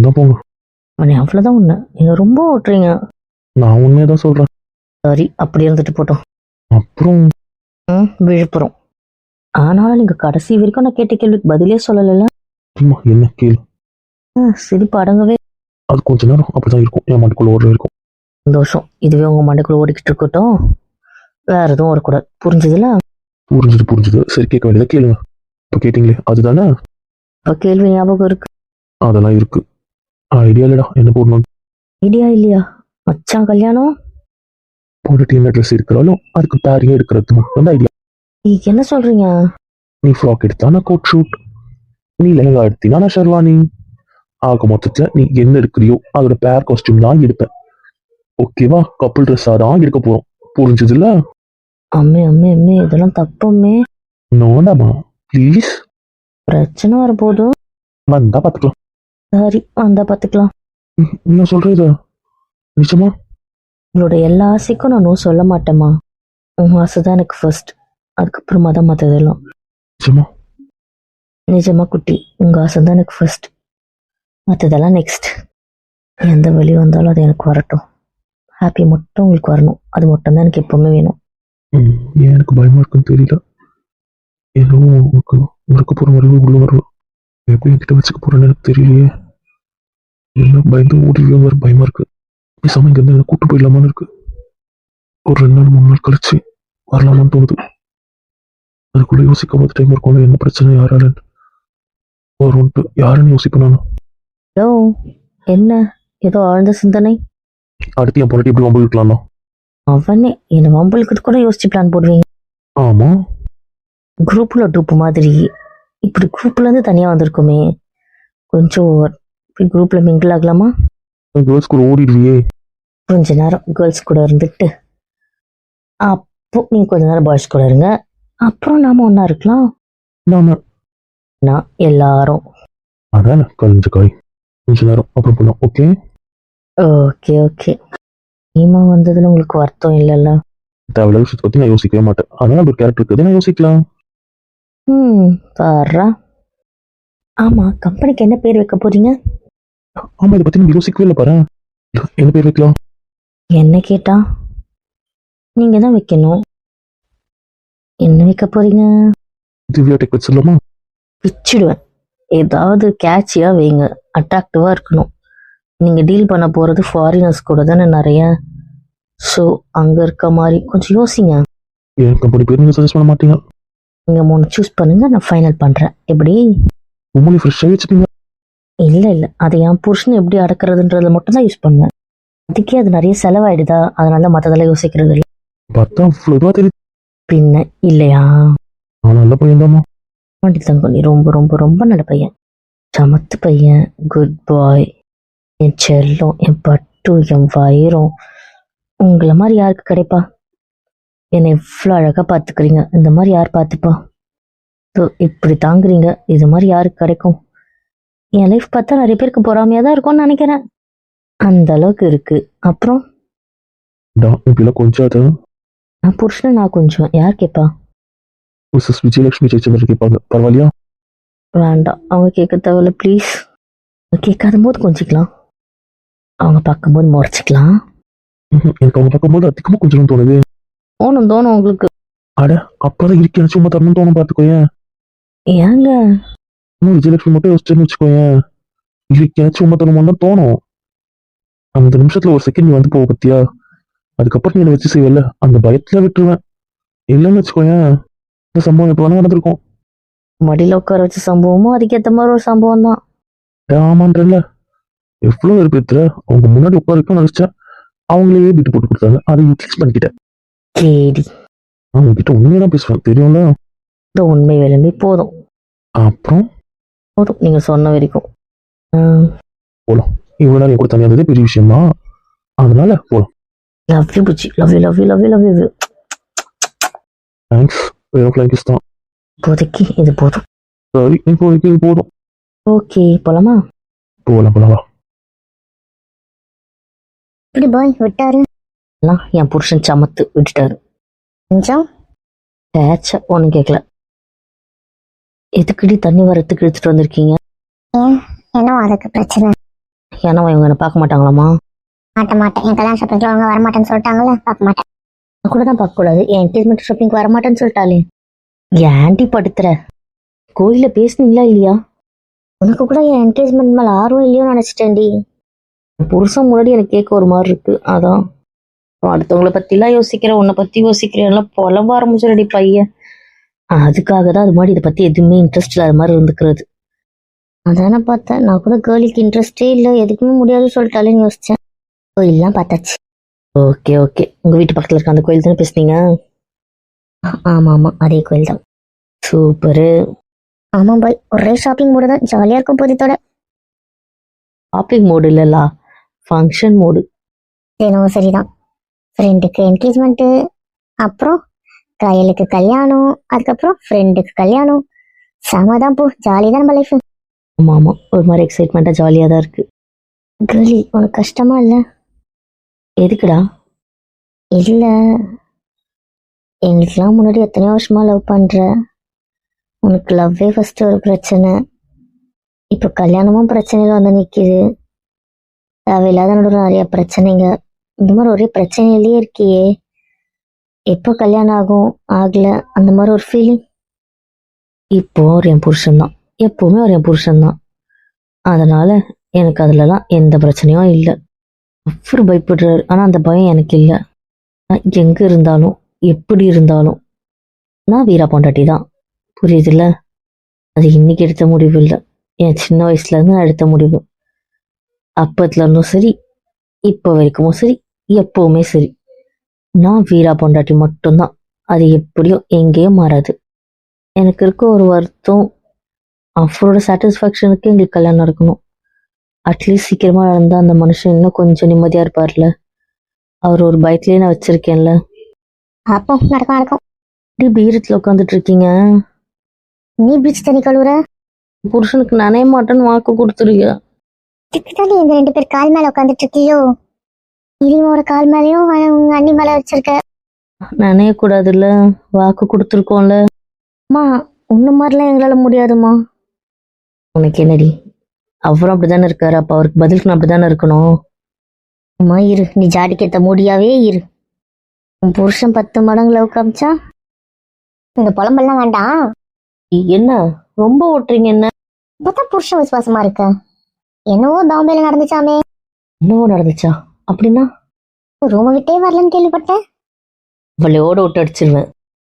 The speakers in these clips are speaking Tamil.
இருந்தா போங்க? உன்னை அவ்வளோதான் ஒன்று நீங்கள் ரொம்ப ஓட்டுறீங்க. நான் உண்மையை தான் சொல்றேன். சரி அப்படி இருந்துட்டு போட்டோம். அப்புறம்? ம் விழுப்புரம். ஆனாலும் நீங்கள் கடைசி வரைக்கும் நான் கேட்ட கேள்விக்கு பதிலே சொல்லலைல்ல? அம்மா என்ன கேளு? ம், சிரிப்பு அடங்கவே. அது கொஞ்ச நேரம் அப்படிதான் இருக்கும். என் மண்டுக்குள்ள ஓடுற இருக்கும் சந்தோஷம். இதுவே உங்கள் மண்டைக்குள்ள ஓடிக்கிட்டு இருக்கட்டும். வேற எதுவும் ஓடக்கூடாது. புரிஞ்சுதுல புரிஞ்சுது புரிஞ்சுது. சரி கேட்க வேண்டியதை கேளுங்க. இப்போ கேட்டிங்களே அதுதானே? இப்போ கேள்வி ஞாபகம் இருக்கு. அதெல்லாம் இருக்கு. ஐடியா இல்லடா என்ன போடணும் ஐடியா இல்லையா மச்சான் கல்யாணம் போட்டுட்டு என்ன ட்ரெஸ் இருக்கிறாலும் அதுக்கு பேரிங்க எடுக்கிறது மட்டும் தான் ஐடியா நீங்க என்ன சொல்றீங்க? நீ ஃப்ராக் எடுத்தா நான் கோட் ஷூட் நீ லெஹங்கா எடுத்தீங்கன்னா நான் ஷெர்வானி ஆக மொத்தத்துல நீ என்ன எடுக்கிறியோ அதோட பேர் காஸ்டியூம் தான் எடுப்பேன் ஓகேவா கப்புள் ட்ரெஸ்ஸாக தான் எடுக்க போறோம் புரிஞ்சுதுல்ல அம்மே அம்மே அம்மே இதெல்லாம் தப்பம்மே நோண்டாமா ப்ளீஸ் பிரச்சனை வரப்போகுது வந்தா பார்த்துக்கலாம் சரி வந்தா பார்த்துக்கலாம் ம், என்ன சொல்றது? நிச்சயமா உங்களோட எல்லா ஆசைக்கும் நான் நோ சொல்ல மாட்டேம்மா. உன் ஆசை தான் எனக்கு ஃபர்ஸ்ட் அதுக்கப்புறமா தான் மற்றதெல்லாம் நிச்சயமா நிஜமா? குட்டி உங்க ஆசை தான் எனக்கு ஃபர்ஸ்ட் மற்றதெல்லாம் நெக்ஸ்ட் எந்த வழி வந்தாலும் அது எனக்கு வரட்டும். ஹாப்பி மட்டும் உங்களுக்கு வரணும். அது மட்டும் தான் எனக்கு எப்பவுமே வேணும். ஏன் எனக்கு பயமா இருக்குன்னு தெரியல. என்னவோ உனக்கு மறக்க போற மாதிரி உள்ள எப்படி என்கிட்ட வச்சுக்க போறேன்னு எனக்கு தெரியலையே. எல்லாம் பயந்து ஓடிவே வர பயமா இருக்கு. பேசாம இங்க இருந்து கூட்டு போயிடலாமான்னு இருக்கு. ஒரு ரெண்டு நாள் மூணு நாள் கழிச்சு வரலாமான்னு தோணுது. அதுக்குள்ள யோசிக்க போது டைம் இருக்கும்ல என்ன பிரச்சனை யாரால வரும்ட்டு யாருன்னு யோசிப்பேன் ஹலோ என்ன? ஏதோ ஆழ்ந்த சிந்தனை? அடுத்து என் பொண்ணாட்டி எப்படி வம்பு இருக்கலாம். அவனே என்னை வம்பளுக்கு கூட யோசிச்சு பிளான் போடுவீங்க. ஆமா. குரூப்ல டூப்பு மாதிரி. இப்படி குரூப்ல இருந்து தனியா வந்திருக்குமே. கொஞ்சம் குரூப்ல மிங்கிள் ஆகலாமா? கேர்ள்ஸ் கூட ஓடிடுவியே. கொஞ்ச நேரம் கேர்ள்ஸ் கூட இருந்துட்டு. அப்போ நீங்க கொஞ்ச நேரம் பாய்ஸ் கூட இருங்க. அப்புறம் நாம ஒண்ணா இருக்கலாம். நான் எல்லாரும். அதான கழிஞ்ச காய். கொஞ்ச நேரம் அப்புறம் போலாம் ஓகே ஓகே ஓகே நீமா வந்ததுல உங்களுக்கு வருத்தம் இல்லைல்ல? தேவையில்லாத விஷயத்தை பத்தி நான் யோசிக்கவே மாட்டேன். அதனால ஒரு கேரக்டர் இருக்குது நான் யோசிக்கலாம். ம் பாரா. ஆமா கம்பெனிக்கு என்ன பேர் வைக்க போறீங்க? ஆமா இதை நம்ம யோசிக்கவே இல்லை பாரு. என்ன பேர் வைக்கலாம்? என்ன கேட்டா? நீங்க தான் வைக்கணும். என்ன வைக்க போறீங்க? திவ்யா டெக் வச்சிடலாமா பிச்சிடுவேன் ஏதாவது கேட்சியா வைங்க. அட்ராக்டிவா இருக்கணும். நீங்க டீல் பண்ண போறது ஃபாரினர்ஸ் கூட தானே நிறைய. ஸோ அங்க இருக்க மாதிரி கொஞ்சம் யோசிங்க. என் கம்பெனி பேர் நீங்க சஜஸ்ட் பண்ண மாட்டீங்க? நீங்க மூணு சூஸ் பண்ணுங்க நான் ஃபைனல் பண்றேன். எப்படி? உங்களை ஃப்ரெஷ்ஷாக வச்சுப்பீங்க இல்ல இல்ல. அதை என் புருஷன் எப்படி அடக்கிறதுன்றதுல மட்டும் தான் யூஸ் பண்ணுவேன். அதுக்கே அது நிறைய செலவாயிடுதா? அதனால மத்ததெல்லாம் யோசிக்கிறது இல்லை. பார்த்தா அவ்வளோ இதுவாக தெரியுது. பின்ன இல்லையா? நான் நல்ல பையன் தாமா வண்டி தங்கம் நீ ரொம்ப ரொம்ப ரொம்ப நல்ல பையன். சமத்து பையன் குட் பாய் என் செல்லம் என் பட்டு என் வயிறம். உங்களை மாதிரி யாருக்கு கிடைப்பா? என்னை இவ்வளோ அழகாக பார்த்துக்கிறீங்க இந்த மாதிரி யார் பார்த்துப்பா ஸோ இப்படி தாங்குறீங்க. இது மாதிரி யாருக்கு கிடைக்கும்? என் லைஃப் பார்த்தா நிறைய பேருக்கு பொறாமையாக தான் இருக்கும்னு நினைக்கிறேன். அந்த அளவுக்கு இருக்கு. அப்புறம்? இப்படிலாம் கொஞ்சம் நான் புருஷனை நான் கொஞ்சம். யார் கேட்பா மிஸ்ஸஸ் விஜயலட்சுமி ஜெயிச்சவர் கேட்பாங்க. பரவாயில்லையா? வேண்டாம். அவங்க கேட்க தேவையில்ல ப்ளீஸ் கேட்காத போது கொஞ்சிக்கலாம். அவங்க பார்க்கும்போது முறைச்சிக்கலாம். எனக்கு அவங்க பார்க்கும்போது அதிகமாக கொஞ்சம் தோணுது. தோணும் தோணும் உங்களுக்கு. அட அப்பதான் இருக்கேன் சும்மா தரணும் தோணும் பார்த்துக்கோயேன் ஏங்க? இன்னும் விஜயலட்சுமி மட்டும் யோசிச்சேன்னு வச்சுக்கோயேன். இருக்கேன் சும்மா தரணுமா தான் தோணும். அந்த நிமிஷத்துல ஒரு செகண்ட் நீ வந்து போக பத்தியா? அதுக்கப்புறம் நீ என்னை வச்சு செய்வல அந்த பயத்துல விட்டுருவேன். இல்லைன்னு வச்சுக்கோயேன். இந்த சம்பவம் எப்போ வேணா நடந்திருக்கும். மடியில் உட்கார வச்ச சம்பவமும் அதுக்கேற்ற மாதிரி ஒரு சம்பவம் தான் ஆமான்றல எவ்வளவு விருப்பத்துல அவங்க முன்னாடி உட்கார வைக்கணும்னு நினைச்சேன் அவங்களே விட்டு போட்டு கொடுத்தாங்க. அதை யூட்டிலைஸ் பண்ணிக்கிட்டேன். கேடி அவங்க கிட்ட உண்மையா தான் பேசுவேன். தெரியும்ல? இந்த உண்மை விளம்பி போதும். அப்புறம்? போதும் நீங்கள் சொன்ன வரைக்கும். இவ்வளவு நாள் என் கூட தனியாக இருந்ததே பெரிய விஷயம் தான் அதனால போலாம். Love you Buchi. Love you love you love you love you thanks flying kiss தான் இப்போதைக்கு இது போதும். சரி இப்போதைக்கு இது போதும். ஓகே போலாமா? போகலாம் போலாம் பாய் விட்டாரு. எல்லாம் என் புருஷன் சமத்து விட்டுட்டாரு. கொஞ்சம் பேச்ச ஒன்றும் கேட்கல எதுக்குடி தண்ணி வரத்துக்கு எடுத்துட்டு வந்திருக்கீங்க? ஏன்? என்ன அதுக்கு பிரச்சனை. ஏன்னா இவங்க என்ன பார்க்க மாட்டாங்களாமா மாட்ட மாட்டேன். என் கல்யாண ஷாப்பிங்ல அவங்க வரமாட்டேன்னு சொல்லிட்டாங்கல்ல பார்க்க மாட்டேன். நான் கூட தான் பார்க்கக்கூடாது என் என்கேஜ்மெண்ட் ஷாப்பிங் வரமாட்டேன்னு சொல்லிட்டாலே. ஆன்டி படுத்துற. கோயிலில் பேசுனீங்களா இல்லையா? உனக்கு கூட என் என்கேஜ்மெண்ட் மேலே ஆர்வம் இல்லையோ நினச்சிட்டேன்டி. புருஷன் முன்னாடி எனக்கு கேட்க ஒரு மாதிரி இருக்கு. அதான். அடுத்தவங்கள பற்றிலாம் யோசிக்கிறேன் உன்னை பற்றி யோசிக்கிறேன் எல்லாம் புலம்ப ஆரம்பிச்சிடடி பையன். அதுக்காக தான் அது மாதிரி இதை பற்றி எதுவுமே இன்ட்ரெஸ்ட் இல்லாத மாதிரி இருந்துக்கிறது. அதானே பார்த்தேன். நான் கூட கேர்ளுக்கு இன்ட்ரெஸ்டே இல்லை. எதுக்குமே முடியாதுன்னு சொல்லிட்டாலேன்னு யோசிச்சேன். கோயிலெலாம் பார்த்தாச்சு. Okay okay. உங்கள் வீட்டு பக்கத்தில் இருக்க அந்த கோயில் தானே பேசுனீங்க? ஆமாம் ஆமாம் அதே கோயில் தான். சூப்பரு. ஆமாம் பாய். ஒரே ஷாப்பிங் மூடு தான். ஜாலியா இருக்கும் போதித்தோட ஷாப்பிங் மோடு இல்லைல்லா. ஃபங்க்ஷன் மோடு ஏனோ சரிதான். ஃப்ரெண்டுக்கு என்கேஜ்மெண்ட்டு அப்புறம் கையலுக்கு கல்யாணம் அதுக்கப்புறம் ஃப்ரெண்டுக்கு கல்யாணம். செமதான் போ ஜாலி தான் நம்ம லைஃப் ஆமாம் ஆமாம் ஒரு மாதிரி எக்ஸைட்மெண்ட்டாக ஜாலியாக தான் இருக்குது கேர்லி உனக்கு கஷ்டமா இல்லை? எதுக்குடா? இல்லை. எங்களுக்கெல்லாம் முன்னாடி எத்தனையோ வருஷமா லவ் பண்ற. உனக்கு லவ்வே ஃபர்ஸ்ட் ஒரு பிரச்சனை. இப்போ கல்யாணமும் பிரச்சனையில வந்து நிற்கிது தேவையில்லாத நடுவில் நிறைய பிரச்சனைங்க. இந்த மாதிரி ஒரே பிரச்சனையிலேயே இருக்கியே. எப்போ கல்யாணம் ஆகும்? ஆகல. அந்த மாதிரி ஒரு ஃபீலிங் இப்போ அவர் என் புருஷன்தான். எப்போவுமே அவர் என் புருஷன்தான். அதனால எனக்கு அதுலலாம் எந்த பிரச்சனையும் இல்லை. அவர் பயப்படுறாரு. ஆனால் அந்த பயம் எனக்கு இல்லை. நான் எங்கே இருந்தாலும் எப்படி இருந்தாலும் நான் வீரா பொண்டாட்டி தான் புரியுதுல்ல? அது இன்னைக்கு எடுத்த முடிவு இல்லை. என் சின்ன வயசுலேருந்து நான் எடுத்த முடிவு. அப்பத்துலேருந்தும் சரி இப்போ வரைக்கும் சரி எப்பவுமே சரி. நான் வீரா பொண்டாட்டி மட்டும்தான். அது எப்படியோ எங்கேயும் மாறாது. எனக்கு இருக்க ஒரு வருத்தம் அவரோட சாட்டிஸ்ஃபேக்ஷனுக்கு எங்களுக்கு கல்யாணம் இருக்கணும் அட்லீஸ்ட் சீக்கிரமா நடந்தா அந்த மனுஷன் இன்னும் கொஞ்சம் நிம்மதியா இருப்பார்ல. அவர் ஒரு பைக்லயே நான் வச்சிருக்கேன்ல. அப்போ நடக்கும் நடக்கும் இப்படி பீரத்தில் உட்காந்துட்டு இருக்கீங்க? நீ பீச் தண்ணி கழுவுற? புருஷனுக்கு நனைய மாட்டேன்னு வாக்கு திக்கிட்டாலே இந்த ரெண்டு பேர் கால் மேல உட்காந்துட்டு இருக்கியோ? இனிமோட கால் மேலயும் உங்க அண்ணி மேல வச்சிருக்க. நனைய கூடாதுல்ல வாக்கு கொடுத்துருக்கோம்ல. அம்மா உன்ன மாதிரிலாம் எங்களால முடியாதும்மா. உனக்கு என்னடி? அவரும் அப்படிதானே இருக்காரு. அப்ப அவருக்கு பதிலுக்கு நான் அப்படிதானே இருக்கணும்? அம்மா இரு. நீ ஜாடிக்கேத்த முடியாவே இரு. உன் புருஷன் பத்து மடங்கு லவ் காமிச்சா? இந்த புலம்பெல்லாம் வேண்டாம். என்ன? ரொம்ப ஓட்டுறீங்க என்ன? இப்பதான் புருஷன் விசுவாசமா இருக்க. என்னவோ பாம்பேல நடந்துச்சாமே. என்னவோ நடந்துச்சா? அப்படின்னா? ரூம விட்டே வரலன்னு கேள்விப்பட்டேன். அவளையோட விட்டு அடிச்சிருவேன்.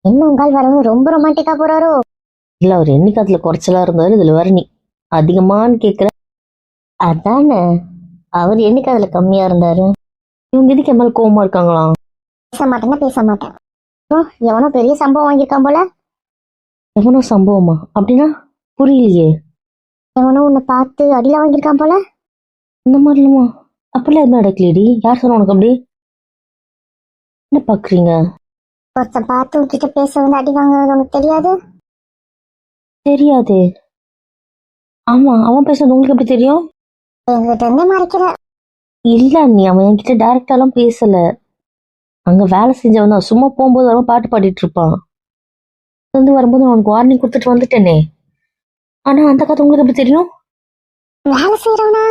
என்ன உங்கால் வரவும் ரொம்ப ரொமான்டிக்கா போறாரோ? இல்ல அவர் என்னைக்கு அதுல குறைச்சலா இருந்தாரு இதுல வேற நீ அதிகமான்னு கேக்குற. அதானே? அவர் என்னைக்கு அதுல கம்மியா இருந்தாரு? இவங்க எதுக்கு என் மேல கோவமா இருக்காங்களாம் பேச மாட்டேன்னா பேச மாட்டேன். அப்புறம் எவனோ பெரிய சம்பவம் வாங்கியிருக்கான் போல? எவனோ சம்பவமா? அப்படின்னா புரியலையே. எவனோ உன்னை பார்த்து அடியில வாங்கியிருக்கான் போல? இந்த மாதிரிலாமா? அப்படிலாம் எதுவும் நடக்கலையடி. யார் சொன்னா உனக்கு அப்படி? என்ன பாக்குறீங்க? ஒருத்தன் பார்த்து உங்ககிட்ட பேச வந்து அடி வாங்குறது உனக்கு தெரியாது? தெரியாதே. ஆமா அவன் பேசுறது உங்களுக்கு எப்படி தெரியும்? என்கிட்ட இருந்தே மறைக்கிற. இல்ல நீ அவன் என்கிட்ட டைரக்டாலாம் பேசல. அங்க வேலை செஞ்சவன் தான். சும்மா போகும்போது அவன் பாட்டு பாடிட்டு இருப்பான். வந்து வரும்போது அவனுக்கு வார்னிங் கொடுத்துட்டு வந்துட்டேனே. ஆனா அந்த கதை உங்களுக்கு எப்படி தெரியும்? வேலை செய்யறவனா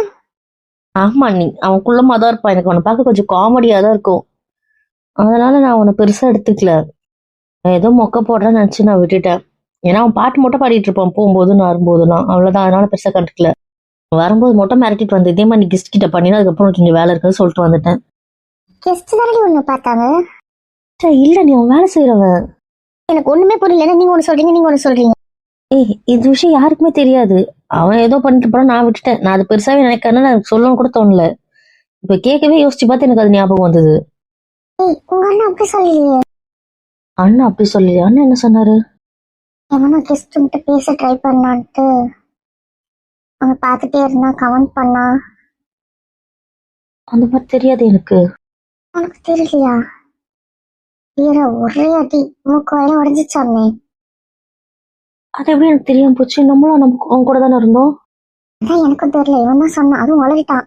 ஆமா நீ அவன் குள்ளமா தான் இருப்பான். எனக்கு அவனை பார்க்க கொஞ்சம் காமெடியா தான் இருக்கும். அதனால நான் அவனை பெருசா எடுத்துக்கல. நான் ஏதோ மொக்க போடுறேன்னு நினைச்சு நான் விட்டுட்டேன். ஏன்னா அவன் பாட்டு மட்டும் பாடிட்டு இருப்பான். போகும்போதும் வரும்போதெல்லாம் அவ்வளவுதான். அதனால பெருசா கண்டுக்கல. வரும்போது மட்டும் மிரட்டிட்டு வந்து இதே மாதிரி கிஸ்ட் கிட்ட பண்ணினா அதுக்கப்புறம் இங்க வேலை இருக்குன்னு சொல்லிட்டு வந்துட்டேன். கெஸ்ட் தானே ஒண்ணு பார்த்தாங்க? இல்ல நீ அவன் வேலை செய்யறவன் எனக்கு ஒண்ணுமே புரியல. நீங்க ஒண்ணு சொல்றீங்க நீங்க ஒண்ணு சொல்றீங்க? ஏய் இது விஷயம் யாருக்குமே தெரியாது. அவன் ஏதோ பண்ணிட்டு போறான் நான் விட்டுட்டேன். நான் அது பெருசாவே நினைக்கிறேன்னு எனக்கு சொல்லவும் கூட தோணல. இப்ப கேட்கவே யோசிச்சு பார்த்து எனக்கு அது ஞாபகம் வந்தது. அண்ணா அப்படி சொல்லலையா. அண்ணா என்ன சொன்னாரு? எவனோ கெஸ்ட் கிட்ட பேச ட்ரை பண்ணான்ட்டு. அவன் பார்த்துட்டே இருந்தா கமெண்ட் பண்ணா அந்த மாதிரி தெரியாது எனக்கு. உனக்கு தெரியலையா? வீர ஒரே அடி. மூக்கு வயல உடஞ்சிச்சாமே. அது எப்படி எனக்கு தெரியாம போச்சு? நம்மளும் நம்ம அவங்க கூட தானே இருந்தோம்? அதான் எனக்கும் தெரியல. இவன் தான் சொன்னான். அதுவும் வளரிட்டான்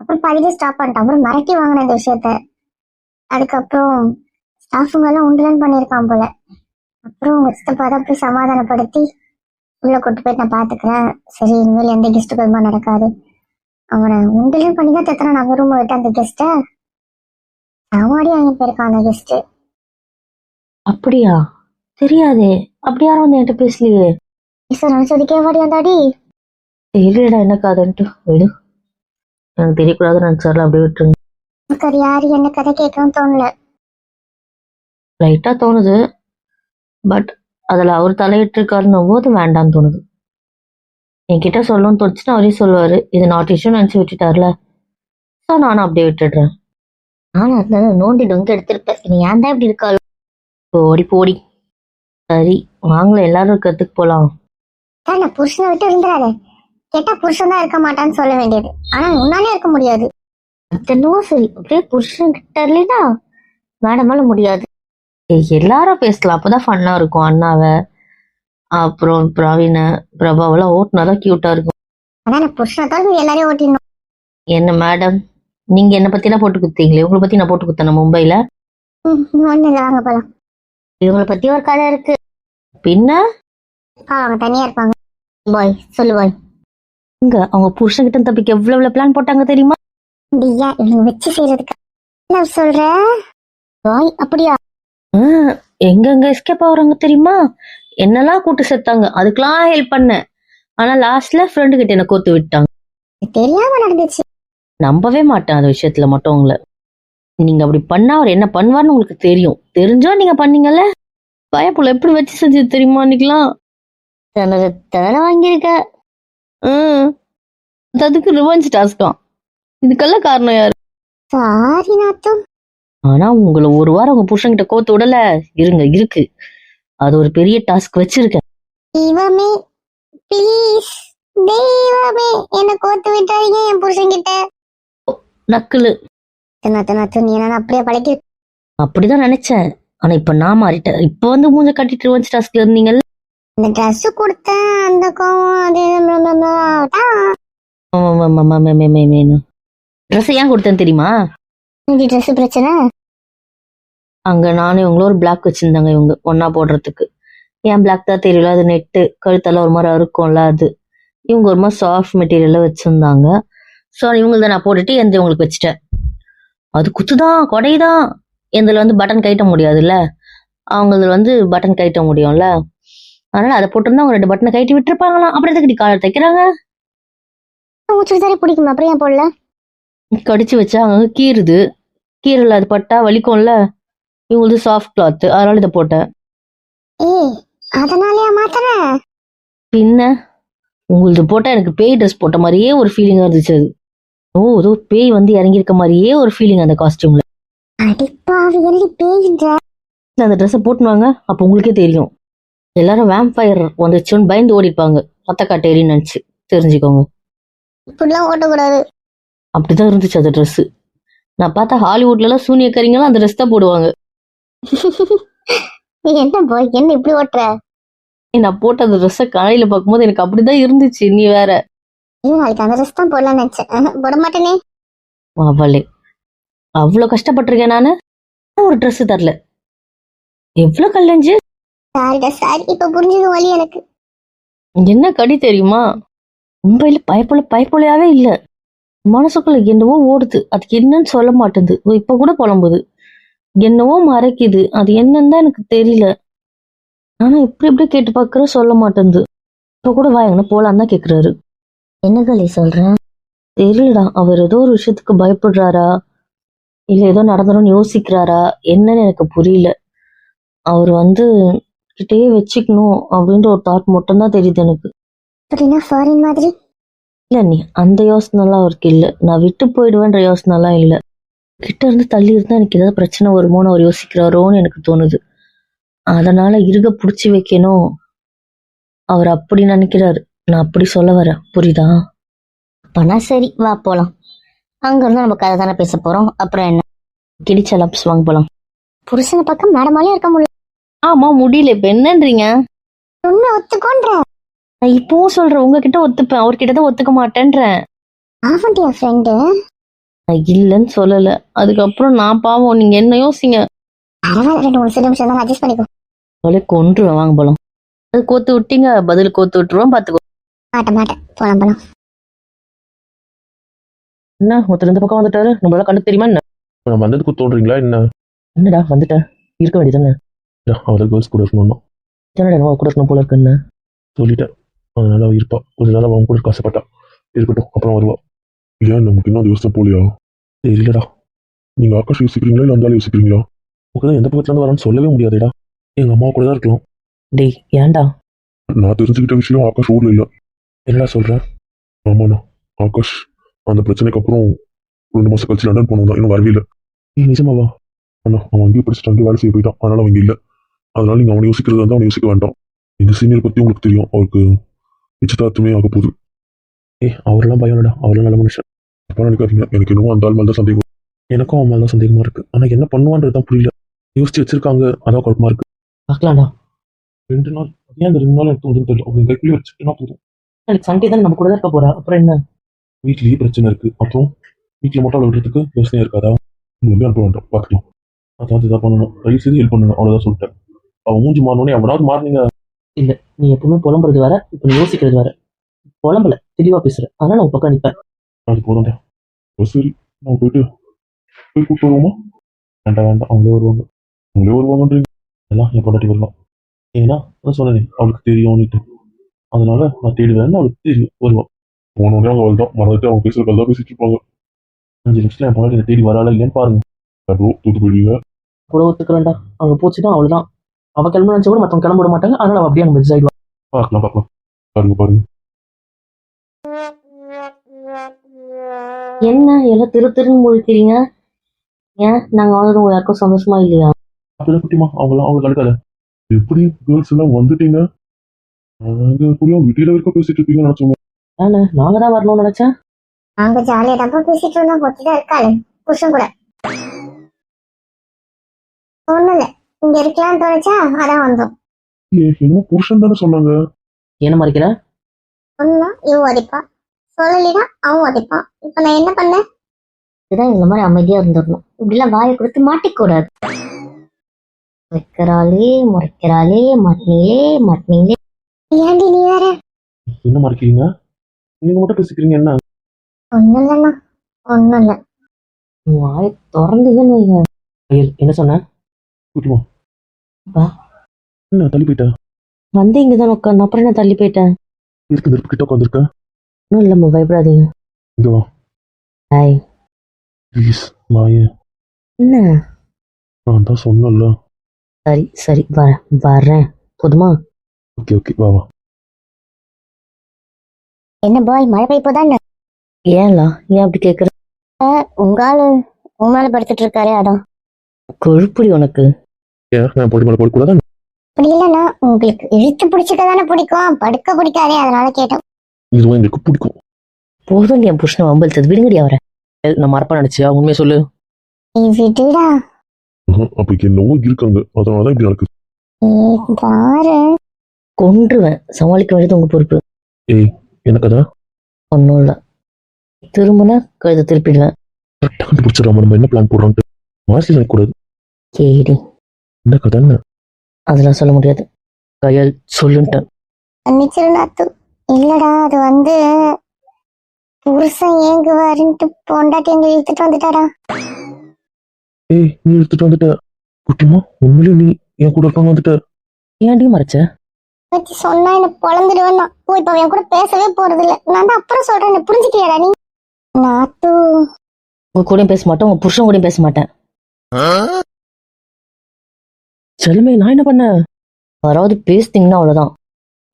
அப்புறம் பாதியிலே ஸ்டாப் பண்ணிட்டான். அப்புறம் மிரட்டி வாங்கினேன் இந்த விஷயத்த. அதுக்கப்புறம் ஸ்டாஃபுங்க எல்லாம் உண்டுலன்னு பண்ணியிருக்கான் போல. அப்புறம் உங்க சித்தப்பா தான் போய் சமாதானப்படுத்தி உள்ள கூட்டு போயிட்டு நான் பாத்துக்கிறேன். சரி இனிமேல் எந்த கெஸ்ட் பெருமா நடக்காது. அவனை உண்டிலும் பண்ணி தான் தத்துறான் நம்ம ரூம் விட்டு அந்த கெஸ்ட்டை அவடி வாங்கி போயிருக்கான் அந்த கெஸ்ட் அப்படியா? தெரியாதே அப்படி யாரும் வந்து என்கிட்ட பேசலையே? சார் நினைச்சது கேவாடி வந்தாடி தெரியலடா என்ன காதுன்ட்டு? விடு. எனக்கு தெரியக்கூடாதுன்னு நினச்சாலும் அப்படியே விட்டுருங்க. எனக்கு அது யாரு என்ன கதை கேட்கணும்னு தோணல? லைட்டாக தோணுது. பட் அதில் அவர் தலையிட்டிருக்காருன்னும் போது வேண்டாம்னு தோணுது. என்கிட்ட சொல்லணும்னு தோணுச்சுன்னா அவரே சொல்லுவார். இது நாட் இஷ்யூ நினச்சி விட்டுட்டார்ல. ஸோ நானும் அப்படியே விட்டுடுறேன். நானும் இருந்தாலும் நோண்டி டொங்க எடுத்திருப்பேன். நீ ஏன் தான் இப்படி இருக்கா போடி போடி. சரி வாங்கல எல்லாரும் இருக்கிறதுக்கு போகலாம் தான் நான் புருஷனை விட்டு இருந்துடாத கேட்டா புருஷன் தான் இருக்க மாட்டான்னு சொல்ல வேண்டியது. ஆனா உன்னாலே இருக்க முடியாது. என்னவோ சரி அப்படியே புருஷன் கிட்ட இல்லைன்னா மேடமால முடியாது. ஏய், எல்லாரும் பேசலாம். அப்பதான் ஃபன்னா இருக்கும். அண்ணாவை அப்புறம் பிரவீன பிரபாவெல்லாம் ஓட்டுனா தான் க்யூட்டா இருக்கும். அதான் புருஷனை தவிர எல்லாரையும் ஓட்டிடணும். என்ன மேடம் நீங்க என்ன பத்திலாம் போட்டு குத்தீங்களே உங்களை பத்தி நான் போட்டு குத்தேன் மும்பைல ஒண்ணு இல்லை வாங்க போலாம். இவங்களை பத்தி ஒரு கதை இருக்கு. பின்ன? அவங்க தனியா இருப்பாங்க. பாய் சொல்லு பாய். இங்க அவங்க புருஷன்கிட்ட தப்பிக்க எவ்வளவு எவ்வளவு பிளான் போட்டாங்க தெரியுமா? அப்படியா? இவங்க வச்சு செய்யறதுக்கு என்ன சொல்ற? பாய் அப்படியா? எங்கெங்க எஸ்கேப் ஆகுறாங்க தெரியுமா? என்னெல்லாம் கூட்டு சேர்த்தாங்க அதுக்கெல்லாம் ஹெல்ப் பண்ணேன் ஆனா லாஸ்ட்ல ஃப்ரெண்டு கிட்ட என்ன கோத்து விட்டாங்க. தெரியாம நடந்துச்சு. நம்பவே மாட்டேன் அந்த விஷயத்துல மட்டும் உங்களை. நீங்க அப்படி பண்ணா அவர் என்ன பண்ணுவார்னு உங்களுக்கு தெரியும். தெரிஞ்சோ நீங்க பண்ணீங்கல்ல? பயப்புல எப்படி வச்சு செஞ்சது தெரியுமா அன்னைக்கெல்லாம்? தனது தலை வாங்கியிருக்க. அது அதுக்கு ரிவெஞ்ச் டாஸ்காம் இதுக்கெல்லாம் காரணம் யாரு? சாரி நாத்தும். ஆனா உங்களை ஒரு வாரம் உங்க புருஷன்கிட்ட கோத்து விடல. இருங்க இருக்கு. அது ஒரு பெரிய டாஸ்க் வச்சிருக்கேன். தெய்வமே ப்ளீஸ் தெய்வமே என்ன கோத்து விட்டாதீங்க என் புருஷன் கிட்ட நக்குலு. நாத்து நாத்து நீ என்ன அப்படியே பழக்கி அப்படிதான் நினைச்சேன். ஆனா இப்ப நான் மாறிட்டேன். இப்ப வந்து மூஞ்ச கட்டிட்டு ரிவெஞ்ச் டாஸ்க்ல இருந்தீங்கல்ல? இந்த ட்ரெஸ் கொடுத்தேன் அந்த கோவம் அது ட்ரெஸ் ஏன் கொடுத்தேன்னு தெரியுமா? ட்ரெஸ் பிரச்சனை? அங்க நானும் இவங்களும் ஒரு பிளாக் வச்சிருந்தாங்க இவங்க ஒன்னா போடுறதுக்கு. ஏன் பிளாக் தான் தெரியல அது நெட்டு கழுத்தெல்லாம் ஒரு மாதிரி அறுக்கும்ல அது. இவங்க ஒரு மாதிரி சாஃப்ட் மெட்டீரியல்ல வச்சிருந்தாங்க. ஸோ இவங்களத நான் போட்டுட்டு எந்த இவங்களுக்கு வச்சுட்டேன். அது குத்துதான் கொடைதான் எந்தில் வந்து பட்டன் கட்ட முடியாதுல்ல? அவங்களது வந்து பட்டன் கட்ட முடியும்ல? அதனால அதை போட்டிருந்தா அவங்க ரெண்டு பட்டனை கட்டி விட்டுருப்பாங்களாம். அப்புறம் எதுக்கு காலர் தைக்கிறாங்க? சுடிதாரே பிடிக்குமா? அப்புறம் ஏன் போடல? கடிச்சு வச்சா அங்கங்க கீறுது. கீரல அது பட்டா வலிக்கும்ல? இவங்களது சாஃப்ட் கிளாத் அதனால இதை போட்டேன். ஏய் அதனாலயா மாத்தன? பின்ன? உங்களது போட்டா எனக்கு பேய் ட்ரெஸ் போட்ட மாதிரியே ஒரு ஃபீலிங்கா இருந்துச்சு அது. ஓ ஏதோ பேய் வந்து இறங்கியிருக்க மாதிரியே ஒரு ஃபீலிங் அந்த காஸ்டியூம்ல அந்த ட்ரெஸ்ஸை போட்டுனுவாங்க அப்போ உங்களுக்கே தெரியும். எல்லாரும் வேம்பயர் வந்துச்சுன்னு பயந்து ஓடிப்பாங்க. ரத்த காட்டேரின்னு நினைச்சு தெரிஞ்சுக்கோங்க. இப்படிலாம் ஓட்டக்கூடாது. அப்படிதான் இருந்துச்சு அந்த Dress. நான் பார்த்தா ஹாலிவுட்ல எல்லாம் சூனியக்காரிங்களாம் அந்த ட்ரெஸ் தான் போடுவாங்க. என்ன போய் என்ன இப்படி ஓட்டுற? நான் போட்ட அந்த ட்ரெஸ்ஸை காலையில பார்க்கும்போது எனக்கு அப்படிதான் இருந்துச்சு நீ வேற. ஐயோ நாளைக்கு அந்த ட்ரெஸ் தான் போடலாம்னு நினைச்சேன். போட மாட்டேனே. அவளே அவ்வளோ கஷ்டப்பட்டிருக்கேன் நானு. ஒரு Dress தரல? எவ்வளோ கல்லஞ்சு? சாரிடா சாரி இப்ப புரிஞ்சது வழி எனக்கு. என்ன கடி தெரியுமா? மும்பையில பயப்போல பயப்போலையாவே இல்ல. மனசுக்குள்ள என்னவோ ஓடுது. அதுக்கு என்னன்னு சொல்ல மாட்டேங்குது. இப்ப கூட புலம்புது. என்னவோ மறைக்குது. அது என்னன்னு தான் எனக்கு தெரியல. ஆனா இப்படி இப்படி கேட்டு பார்க்கற சொல்ல மாட்டேங்குது. இப்ப கூட வாயங்கன்னு போலான்னு தான் கேக்குறாரு. என்ன கலி சொல்றேன் தெரியலடா. அவர் ஏதோ ஒரு விஷயத்துக்கு பயப்படுறாரா? இல்ல ஏதோ நடந்துரும்னு யோசிக்கிறாரா? என்னன்னு எனக்கு புரியல. அவர் வந்து கிட்டேயே வச்சுக்கணும் அப்படின்ற ஒரு தாட் மட்டும்தான் தெரியுது எனக்கு. அப்படின்னா ஃபாரின் மாதிரி? இல்ல நீ அந்த யோசனைலாம் அவருக்கு இல்ல. நான் விட்டு போயிடுவேன்ற யோசனைலாம் இல்ல. கிட்ட இருந்து தள்ளி இருந்தா எனக்கு ஏதாவது பிரச்சனை வருமோன்னு அவர் யோசிக்கிறாரோன்னு எனக்கு தோணுது. அதனால இருக புடிச்சு வைக்கணும். அவர் அப்படி நினைக்கிறாரு. நான் அப்படி சொல்ல வரேன். புரியுதா? அப்பனா சரி வா போலாம். அங்க இருந்து நம்ம கதை தானே பேச போறோம். அப்புறம் என்ன? கிடிச்ச லப்ஸ் வாங்க போலாம். புருஷனை பக்கம் மேடமாலே இருக்க முடியல. ஆமா முடியல. இப்ப என்னன்றீங்க? உண்மை ஒத்துக்கோன்ற. நான் இப்பவும் சொல்றேன். உங்ககிட்ட ஒத்துப்பேன். அவர்கிட்ட தான் ஒத்துக்க மாட்டேன்றேன். ஆவண்டியா ஃப்ரெண்டு நான் இல்லைன்னு சொல்லல. அதுக்கப்புறம் நான் பாவம். நீங்க என்ன யோசிங்க? பரவாயில்ல ரெண்டு மூணு சில நிமிஷம் தான் அட்ஜஸ்ட் பண்ணிக்கோ. அவளே கொன்றுவேன் வாங்க போலாம். அது கோத்து விட்டீங்க. பதில் கோத்து விட்டுருவோம். பாத்துக்கோ. மாட்ட மாட்டேன் போலாம் போலாம். என்ன? ஒருத்தர் இந்த பக்கம் வந்துட்டாரு. நம்மளால கண்டு தெரியுமா என்ன? நான் வந்ததுக்கு தோன்றீங்களா என்ன? என்னடா வந்துட்டேன். இருக்க வேண்டியதானே அவள் கேர்ள்ஸ் கூட இருக்கணும்னா என்னடா நம்ம கூட இருக்கணும் போல இருக்குன்னு சொல்லிட்டேன். அதனால அவள் இருப்பா. கொஞ்ச நாள் அவன் கூட இருக்க ஆசைப்பட்டா. இருக்கட்டும் அப்புறம் வருவா. ஏன் நமக்கு இன்னும் யோசனை போலியா? தெரியலடா. நீங்க ஆகாஷ் யோசிக்கிறீங்களா? இல்லை அந்த ஆள் யோசிக்கிறீங்களா? உங்களுக்கு எந்த பக்கத்துல இருந்து வரான்னு சொல்லவே முடியாதுடா. எங்க அம்மா கூட தான் இருக்கலாம் டேய் ஏன்டா? நான் தெரிஞ்சுக்கிட்ட விஷயம் ஆகாஷ் ஊர்ல இல்ல. என்னடா சொல்ற? ஆமாண்ணா ஆகாஷ் அந்த பிரச்சனைக்கு அப்புறம் ரெண்டு மாசம் கழிச்சு லண்டன் போனோம் தான். இன்னும் வரவே இல்லை. ஏய் நிஜமாவா அண்ணா அவன் அங்கேயே படிச்சுட்டு அங்கேயே வேலை செய்ய போயிட்டான். அதனால அவங்க இல்லை. அதனால நீங்க அவனை யோசிக்கிறது வந்து அவனை யோசிக்க வேண்டாம். இந்த சீனியர் பத்தி உங்களுக்கு தெரியும். அவருக்கு நிச்சயதார்த்தமே ஆக போகுது. ஏய் அவரெல்லாம் பயம் இல்லடா. அவரெல்லாம் நல்ல மனுஷன். அப்பா நினைக்காதீங்க. எனக்கு இன்னும் அந்த ஆள் மேல தான் சந்தேகம். எனக்கும் அவன் மேல தான் சந்தேகமா இருக்கு. ஆனா என்ன பண்ணுவான்றது தான் புரியல. யோசிச்சு வச்சிருக்காங்க. அதான் குழப்பமா இருக்கு. பார்க்கலாம்டா. ரெண்டு நாள் ஏன் அந்த ரெண்டு நாள் எனக்கு தோணுதுன்னு தெரியல. அவங்க கைக்குள்ளேயே வச்சுக்கிட்டா போதும். எனக்கு சண்டே தானே நம்ம கூட தான் இருக்க போறா. அப்புறம் என்ன? வீட்லயே பிரச்சனை இருக்கு. அப்புறம் வீட்டில் மட்டும் விடுறதுக்கு யோசனையா இருக்காதா? உங்களுக்கு அனுப்ப வேண்டாம். பார்த்துக்கலாம். அதாவது இதாக பண்ணணும். தயவு செய்து ஹெல்ப் பண்ணணும். அவ்வளோதான் சொல்லிட்டேன். அவன் மூஞ்சி மாறினோடனே அவனாவது மாறினீங்க? நீ எப்பவுமே புலம்புறது வேற இப்ப நீ யோசிக்கிறது வேற. புலம்பல தெளிவா பேசுற. அதனால நான் பக்கம் நிப்பேன். அது போதும்டா. சரி. நான் போயிட்டு போய் கூப்பிட்டு வருவோமா? வேண்டாம் வேண்டாம். அவங்களே வருவாங்க. அவங்களே வருவாங்கன்றீங்க. எல்லாம் என் பொண்டாட்டி வருவான் ஏன்னா சொன்னேனே அவளுக்கு தெரியும்னுட்டு. அதனால நான் தேடுவேன்னு அவளுக்கு தெரியும். வருவான் போனோடனே அவங்க அவள் தான். மறந்துட்டு அவங்க பேசுறதுக்கு தான் பேசிட்டு இருப்பாங்க. அஞ்சு நிமிஷத்துல என் என்னை தேடி வராளா இல்லையான்னு பாருங்க. அப்போ தூத்து போயிடுவீங்க கூட ஒத்துக்கிறேன்டா அங்க போச்சுன்னா அவ்வளவுதான் அவ கிளம்ப நினைச்சா கூட மத்தவங்க கிளம்ப விட மாட்டாங்க. அதனால அவ அப்படியே அங்க மெசேஜ் ஆயிடுவா. பார்க்கலாம் பார்க்கலாம். பாருங்க பாருங்க. என்ன எல்லாம் திரு திருன்னு முழிக்கிறீங்க? ஏன்? நாங்க வந்தது யாருக்கும் சந்தோஷமா இல்லையா? அப்படிதான் குட்டிமா அவங்களாம் அவங்க கடுக்காத எப்படி கேர்ள்ஸ் எல்லாம் வந்துட்டீங்க? புரியும். வீட்டில வரைக்கும் பேசிட்டு இருப்பீங்கன்னு நினைச்சோம் நாங்க தான் வரணும்னு நினைச்சேன். நாங்க ஜாலியா தான் பேசிட்டு இருந்தோம். இருக்காளு புருஷன் கூட. ஒண்ணும் இல்ல இங்க இருக்கலாம்னு தோணுச்சா? அதான் வந்தோம். ஏ என்னமோ புருஷன் தானே சொன்னாங்க? என்ன மறைக்கிற? சொன்னா இவன் உதைப்பா. சொல்லலினா அவன் உதைப்பான். இப்ப நான் என்ன பண்ணேன் இதுதான் இந்த மாதிரி அமைதியா இருந்துடணும். இப்படிலாம் வாயை கொடுத்து மாட்டிக்கூடாது. வைக்கிறாளே முறைக்கிறாளே மாட்டினீங்களே மாட்டினீங்களே ஏன்டி நீ வேற? என்ன மறைக்கிறீங்க நீங்க மட்டும் பேசிக்கிறீங்க என்ன? ஒண்ணும் இல்லைண்ணா ஒண்ணும் இல்ல உன் வாயை திறந்தீங்கன்னு. ஐயல், என்ன சொன்ன? குட்டிமா வா. என்ன தள்ளி போயிட்ட? வந்து இங்க தான் உட்காந்து அப்புறம் என்ன தள்ளி போயிட்டேன் இருக்கு நெருப்பு கிட்ட உட்காந்துருக்க இன்னும் இல்லம்மா பயப்படாதீங்க. இங்க வா. ஹாய் ப்ளீஸ் வாயே. என்ன? நான் தான் சொன்னல சரி சரி வரேன் வரேன். போதுமா? ஓகே ஓகே வா வா. என்ன பாய் மழை பெய்ய போதான் ஏன்லா? ஏன் அப்படி கேக்குற? உங்க ஆளு உன் மேல படுத்துட்டு இருக்காரு அதான். கொழுப்புடி உனக்கு. ஏன் நான் போட்டி மேலே போடக்கூடாது அப்படி இல்லைன்னா உங்களுக்கு இழுத்து பிடிச்சிக்க தானே பிடிக்கும். படுக்க பிடிக்காதே அதனால கேட்டேன் இதுவும் எங்களுக்கு பிடிக்கும். போதும் என் புருஷனை வம்பழுத்தது. விடுங்கடி அவரை. நான் மறப்பா நினைச்சியா? உண்மையை சொல்லு. விடுடா ம்ஹும். அப்ப என்னவோ இருக்காங்க. அதனால தான் இப்படி நடக்குது. பாரு. கொன்றுவேன். சமாளிக்க வேண்டியது உங்க பொறுப்பு. எனக்கு அதான் ஒன்றும் இல்லை. திரும்பினா கழுதை திருப்பிடுவேன். கரெக்டாக கண்டுபிடிச்சிடறாம நம்ம என்ன பிளான் போடுறோம்ட்டு மாசி நினைக்கக்கூடாது கேடி. என்ன கதை என்ன? அதெல்லாம் சொல்ல முடியாது. கையால் சொல்லுன்ட்டேன். மன்னிச்சிருந்தாத்து இல்லடா அது வந்து புருஷன் ஏங்குவாருன்ட்டு பொண்டாட்டி எங்க இழுத்துட்டு வந்துட்டாடா. ஏய் நீ எடுத்துட்டு வந்துட்ட. குட்டிமா உண்மையிலேயே நீ என் கூட இருக்காங்க வந்துட்ட. ஏன்டி மறைச்ச? வச்சு சொன்னா என்ன பொழந்துடுவேன் நான் ஓ இப்ப அவன் கூட பேசவே போறது இல்ல நான் தான் அப்புறம் சொல்றேன் புரிஞ்சுக்கிறியாடா நீ? நாத்து. உங்க கூடயும் பேச மாட்டேன் உங்க புருஷன் கூடயும் பேச மாட்டேன். செல்லுமே நான் என்ன பண்ணேன் யாராவது பேசுனீங்கன்னா அவ்வளவுதான்.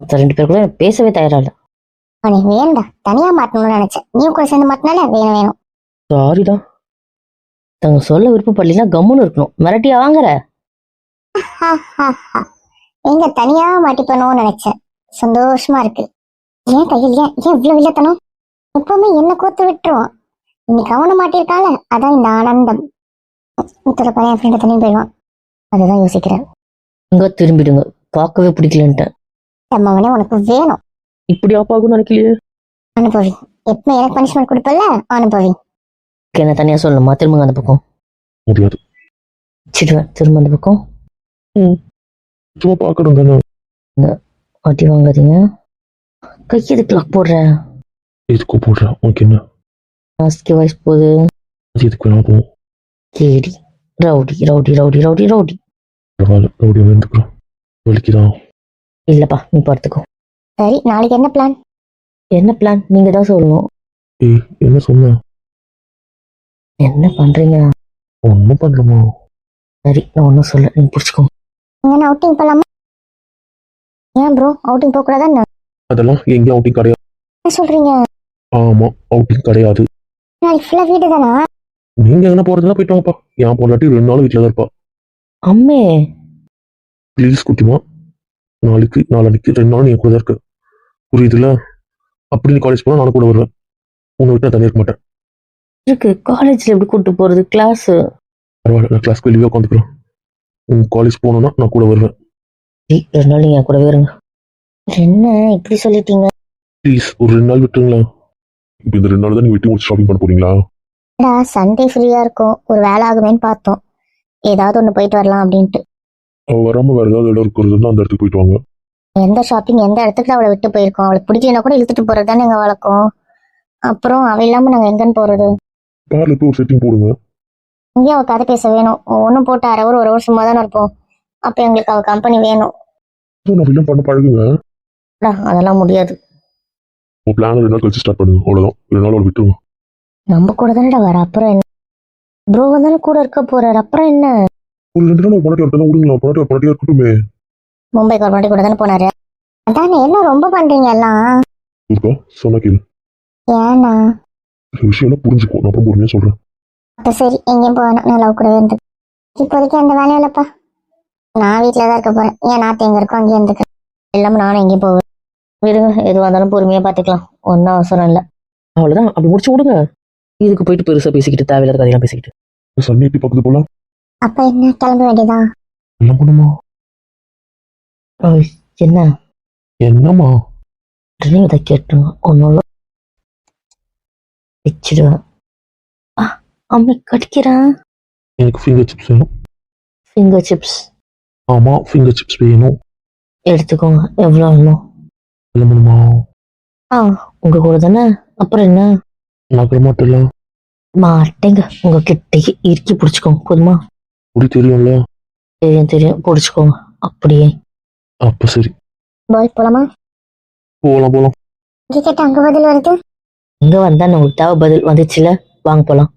மத்த ரெண்டு பேர் கூட எனக்கு பேசவே தயாரா இல்ல. நீ வேண்டா தனியா மாட்டணும்னு நினைச்சேன். நீ கூட சேர்ந்து மாட்டினால வேணும் வேணும். சாரிடா தங்க சொல்ல விருப்பப்படலைன்னா கம்முன்னு இருக்கணும். மிரட்டியா வாங்குற. எங்க தனியா மாட்டிப்பணும்னு நினைச்சேன். சந்தோஷமா இருக்கு. ஏன் கையில் ஏன் ஏன் இவ்வளவு வில்லத்தனம் எப்பவுமே என்ன கோத்து விட்டுருவான் இன்னைக்கு அவனை மாட்டியிருக்கால அதான் இந்த ஆனந்தம். இத்தனை பையன் ஃப்ரெண்டு தனியும் போயிடுவான். அதுதான் யோசிக்கிறேன். இங்க திரும்பிடுங்க. பார்க்கவே பிடிக்கலன்ட்டேன் அம்மாவனே உனக்கு வேணும். இப்படி ஆப்பாகும்னு நினைக்கலையே. அனுபவி எப்பவுமே எனக்கு பனிஷ்மெண்ட் கொடுப்பல அனுபவி. என்ன தனியா சொல்லணுமா? திரும்புங்க அந்த பக்கம். முடியாது. வச்சிடுவேன் திரும்ப அந்த பக்கம். சும்மா பார்க்கணும் தானே. அடி வாங்காதீங்க. கை எதுக்கு லாக் போடுற? எதுக்கோ போடுறேன் உனக்கு என்ன? ஆஸ்கி வாய்ஸ் போகுது. அது எதுக்கு வேணா போவோம் கேடி. Rowdy rowdy rowdy rowdy rowdy. பரவாயில்ல ரவுடியாக இருந்துக்கிறோம் வலிக்குதான் இல்லப்பா நீ பார்த்துக்கோ சரி நாளைக்கு என்ன பிளான் என்ன பிளான் நீங்க தான் சொல்லணும். ஏய் என்ன சொன்ன? என்ன பண்றீங்க? ஒன்றும் பண்ணலாமா சரி நான் ஒன்றும் சொல்ல நீங்க பிடிச்சிக்கோங்க எங்கன்னா அவுட்டிங் போகலாமா ஏன் ப்ரோ அவுட்டிங் போகக்கூடாதா என்ன அதெல்லாம் எங்கேயும் அவுட்டிங் கிடையாது என்ன சொல்றீங்க? ஆமாம் அவுட்டிங் கிடையாது. நாளைக்கு ஃபுல்லாக வீடு தானா நீங்கள் எங்கன்னா போகிறதுலாம் போயிட்டு வாங்கப்பா. என் பொண்டாட்டி ரெண்டு நாள் வீட்டில் தான் இருப்பா. அம்மே. ப்ளீஸ் குட்டிமா நாளைக்கு நாளைக்கு ரெண்டு நாள் நீ கூட தான் இருக்க. புரியுதுல அப்படி நீ காலேஜ் போனால் நானும் கூட வருவேன். உன்னை விட்டு நான் தனியாக இருக்க மாட்டேன். இருக்கு காலேஜ்ல எப்படி கூட்டு போறது? கிளாஸ் பரவாயில்ல நான் கிளாஸ்க்கு வெளியே உட்காந்துக்கிறேன். உன் காலேஜ் போனோன்னா நான் கூட வருவேன். ரெண்டு நாள் நீங்க என் கூடவே இருங்க என்ன இப்படி சொல்லிட்டீங்க? ப்ளீஸ் ஒரு ரெண்டு நாள் விட்டுருங்களா இப்போ இந்த ரெண்டு நாள் தான் நீங்கள் வெட்டி முடிச்சு ஷாப்பிங் பண்ண போறீங்களா? டா சண்டே ஃப்ரீயாக இருக்கும். ஒரு வேலை ஆகுமேன்னு பார்த்தோம். ஏதாவது ஒன்று போயிட்டு வரலாம் அப்படின்ட்டு. அவள் வராமல் வேறு ஏதாவது இடம் இருக்கிறதுனா அந்த இடத்துக்கு போயிட்டு வாங்க. எந்த ஷாப்பிங் எந்த இடத்துக்கு அவளை விட்டு போயிருக்கோம்? அவளுக்கு பிடிக்கலனா கூட இழுத்துட்டு போகிறது தானே எங்கள் வழக்கம். அப்புறம் அவள் இல்லாமல் நாங்கள் எங்கன்னு போகிறது காரில் போய் ஒரு செட்டிங் போடுங்க. இங்கேயும் அவள் கதை பேச வேணும். ஒன்றும் போட்டு அரை ஒரு ஒரு வருஷமாக தானே இருப்போம். அப்போ எங்களுக்கு அவள் கம்பெனி வேணும். நான் வில்லம் பண்ண பழகுங்க? அதெல்லாம் முடியாது. உங்கள் பிளான் ரெண்டு நாள் கழிச்சு ஸ்டார்ட் பண்ணுங்க. அவ்வளோதான் ரெண்டு நாள் அவளை விட்டுருங்க. நம்ம கூட தானடா வர. அப்புறம் என்ன? ப்ரோ வந்தானே கூட இருக்க போறாரு. அப்புறம் என்ன? ஒரு ரெண்டு நாள் ஒரு பொண்டாட்டி விடுங்களா பொண்டாட்டி ஒரு பொண்டாட்டியாக இருக்கட்டுமே. ஒரு வாட்டி கூட தானே போனாரு. அதானே என்ன ரொம்ப பண்றீங்க எல்லாம்? இருக்கா சொன்னா கேளு. ஏன்னா? சில விஷயம்லாம் புரிஞ்சுக்கும் நான் அப்புறம் பொறுமையாக சொல்கிறேன் அப்ப சரி எங்கேயும் போவேணாம் நான் லவ் கூடவே இருந்து இப்போதைக்கு அந்த வேலையும் இல்லப்பா. நான் வீட்டில் தான் இருக்க போறேன். ஏன் நாத்து எங்க இருக்கோ அங்கேயே இருந்துக்கிறேன் இல்லாம நானும் எங்கேயும் போவேன் விடுங்க எதுவாக இருந்தாலும் பொறுமையா பார்த்துக்கலாம் ஒன்றும் அவசரம் இல்லை. அவ்வளோதான் அப்படி முடிச்சு விடுங்க. இதுக்கு போயிட்டு பெருசா பேசிக்கிட்டு தேவையில்லாத கதையெல்லாம் பேசிக்கிட்டு. சன்னி எட்டி பக்கத்து போகலாம் அப்ப என்ன? கிளம்ப வேண்டியதான் என்ன பண்ணுமா ஓய், என்ன? என்னம்மா? உடனே இதை கேட்டுங்க ஒன்றும் இல்லை. வச்சிடுவேன் அம்மை கடிக்கிறேன். எனக்கு ஃபிங்கர் சிப்ஸ் வேணும். ஃபிங்கர் சிப்ஸ் ஆமாம் ஃபிங்கர் சிப்ஸ் வேணும். எடுத்துக்கோங்க எவ்வளோ வேணும். கிளம்பணுமா? ஆ உங்க கூட தானே? அப்புறம் என்ன? நான் கிளம்பாட்டில்ல மாட்டேங்க உங்க கிட்டேயே இறுக்கி பிடிச்சிக்கோங்க போதுமா? அப்படி தெரியும்ல? தெரியும் தெரியும் பிடிச்சிக்கோங்க அப்படியே. அப்போ சரி. பாய் போலாமா? போகலாம் போகலாம் கேட்ட அங்க பதில் வருது? இங்க வந்தா உங்களுக்கு தேவை பதில் வந்துச்சுல? வாங்க போலாம்.